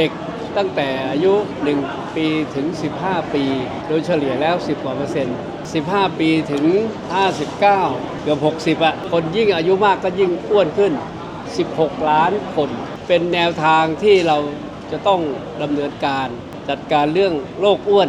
เด็กตั้งแต่อายุ 1 ปีถึง 15 ปี โดยเฉลี่ยแล้ว 10กว่าเปอร์เซ็นต์ 15 ปีถึง 59 เกือบ 60อะคนยิ่งอายุมากก็ยิ่งอ้วนขึ้น 16 ล้านคน เป็นแนวทางที่เราจะต้องดำเนินการ จัดการเรื่องโรคอ้วน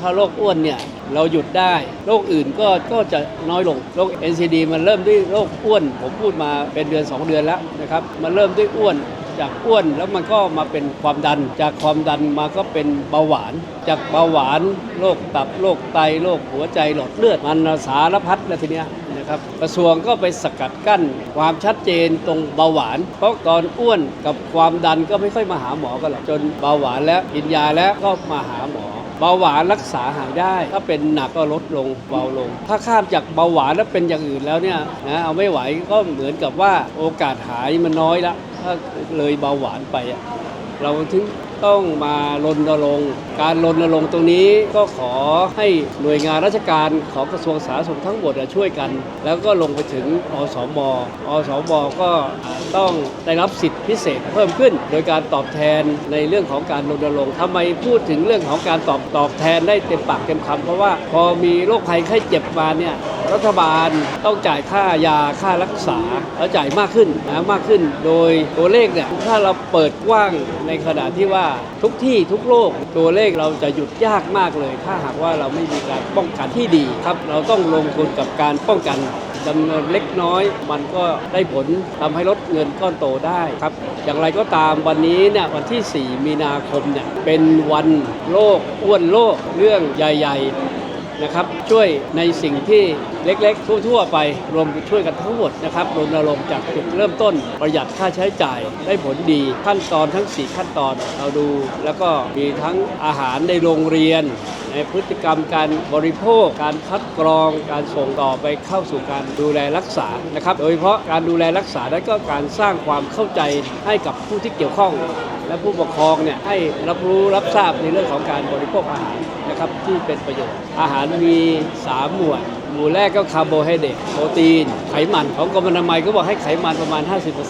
ถ้าโรคอ้วนเนี่ยเราหยุดได้โรคอื่นก็ก็จะน้อยลงโรค NCD มันเริ่มด้วยโรคอ้วน ผมพูดมาเป็นเดือน 2 เดือนแล้วนะครับ มันเริ่มด้วยอ้วน จากอ้วนแล้วมันก็มาเป็นความดัน จากความดันมาก็เป็นเบาหวาน จากเบาหวานโรคตับโรคไตโรคหัวใจหลอดเลือดมันสารพัดแล้วทีเนี้ยนะครับกระทรวงก็ไปสกัดกั้นความชัดเจนตรงเบาหวาน เพราะตอนอ้วนกับความดันก็ไม่ค่อยมาหาหมอกันหรอกจนเบาหวานแล้วกินยาแล้วก็มาหาหมอเบาหวานรักษาหายได้ ถ้าเป็นหนักก็ลดลงเบาลง ถ้าข้ามจากเบาหวานแล้วเป็นอย่างอื่นแล้วเนี่ยนะเอาไม่ไหวก็เหมือนกับว่าโอกาสหายมันน้อยละ ถ้าเลยเบาหวานไปอะเราถึงต้องมารณรงค์การรณรงค์ตรงนี้ก็ขอให้หน่วยงานราชการของกระทรวงสาธารณสุขทั้งหมดช่วยกัน แล้วก็ลงไปถึงอสมอสมก็ต้องได้รับสิทธิพิเศษเพิ่มขึ้น โดยการตอบแทนในเรื่องของการรณรงค์ทำไมพูดถึงเรื่องของการตอบตอบแทนได้เต็มปากเต็มคำเพราะว่าพอมีโรคภัยไข้เจ็บมาเนี่ย รัฐบาลต้องจ่ายค่ายาค่ารักษาแล้วจ่ายมากขึ้นนะมากขึ้น โดยตัวเลขเนี่ยถ้าเราเปิดกว้างในขณะที่ว่าทุกที่ทุกโรคตัวเลขเราจะหยุดยากมากเลย ถ้าหากว่าเราไม่มีการป้องกันที่ดีครับ เราต้องลงทุนกับการป้องกันดำเนินเล็กน้อย มันก็ได้ผลทำให้ลดเงินก้อนโตได้ครับ อย่างไรก็ตามวันนี้เนี่ยวันที่ 4 มีนาคมเนี่ยเป็นวันโลกอ้วนโลกเรื่องใหญ่ ๆ นะครับช่วยในสิ่งที่เล็กๆ ทั่วๆ ไปรวมช่วยกันทั้งหมดนะครับรณรงค์จากจุดเริ่มต้น ประหยัดค่าใช้จ่ายได้ผลดีขั้นตอนทั้ง 4 ขั้นตอนเราดู แล้วก็มีทั้งอาหารในโรงเรียน ในพฤติกรรมการบริโภค การคัดกรองการส่งต่อไปเข้าสู่การดูแลรักษานะครับ โดยเฉพาะการดูแลรักษาและก็การสร้างความเข้าใจให้กับผู้ที่เกี่ยวข้อง และผู้ปกครองเนี่ยให้รับรู้รับทราบในเรื่องของการบริโภคอาหารนะครับที่เป็นประโยชน์ อาหารมี 3 หมวดหมู่แรกก็คาร์โบไฮเดรตโปรตีน ไขมัน ของกรมอนามัยก็บอกให้ไขมันประมาณ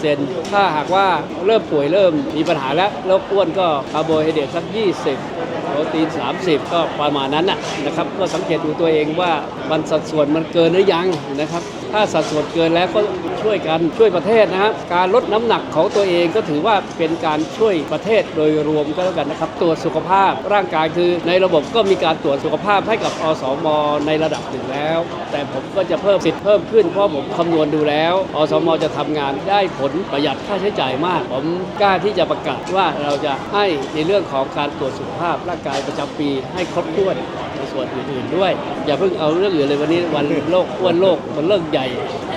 50%ถ้าหากว่าเริ่มป่วยเริ่มมีปัญหาแล้วแล้วอ้วนก็คาร์โบไฮเดรตสัก 20 โปรตีน30 ก็ประมาณนั้นนะนะครับ ก็สังเกตดูตัวเองว่ามันสัดส่วนมันเกินหรือยังนะครับ ถ้าสัดส่วนเกินแล้วก็ช่วยกันช่วยประเทศนะครับการลดน้ำหนักของตัวเองก็ถือว่าเป็นการช่วยประเทศโดยรวมก็แล้วกันนะครับตรวจสุขภาพร่างกายคือในระบบก็มีการตรวจสุขภาพให้กับอสมในระดับหนึ่งแล้ว แต่ผมก็จะเพิ่มสิทธิ์เพิ่มขึ้นเพราะผมคำนวณดูแล้ว อสมจะทำงานได้ผลประหยัดค่าใช้จ่ายมาก ผมกล้าที่จะประกาศว่าเราจะให้ในเรื่องของการตรวจสุขภาพร่างกายายประจำปีให้ครบถ้วน ส่วนอื่นๆด้วย อย่าเพิ่งเอาเรื่องอื่นเลยวันนี้วันโลกอ้วนโลกมันเรื่องใหญ่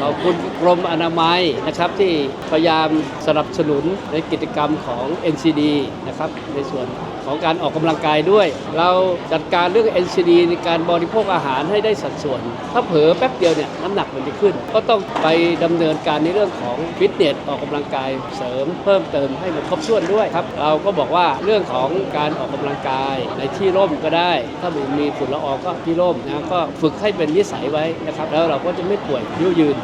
ขอบคุณกรมอนามัยนะครับที่พยายามสนับสนุนในกิจกรรมของ NCD นะครับในส่วนของการออกกำลังกายด้วย เราจัดการเรื่อง NCD ในการบริโภคอาหารให้ได้สัดส่วน ถ้าเผลอแป๊บเดียวเนี่ยน้ำหนักมันจะขึ้น ก็ต้องไปดำเนินการในเรื่องของฟิตเนสออกกำลังกายเสริมเพิ่มเติมให้มันครบถ้วนด้วยครับ เราก็บอกว่าเรื่องของการออกกำลังกายในที่ร่มก็ได้ ถ้ามันมีฝุ่นละอองก็ที่ร่มนะก็ฝึกให้เป็นนิสัยไว้นะครับแล้วเราก็จะไม่ป่วยยืยืน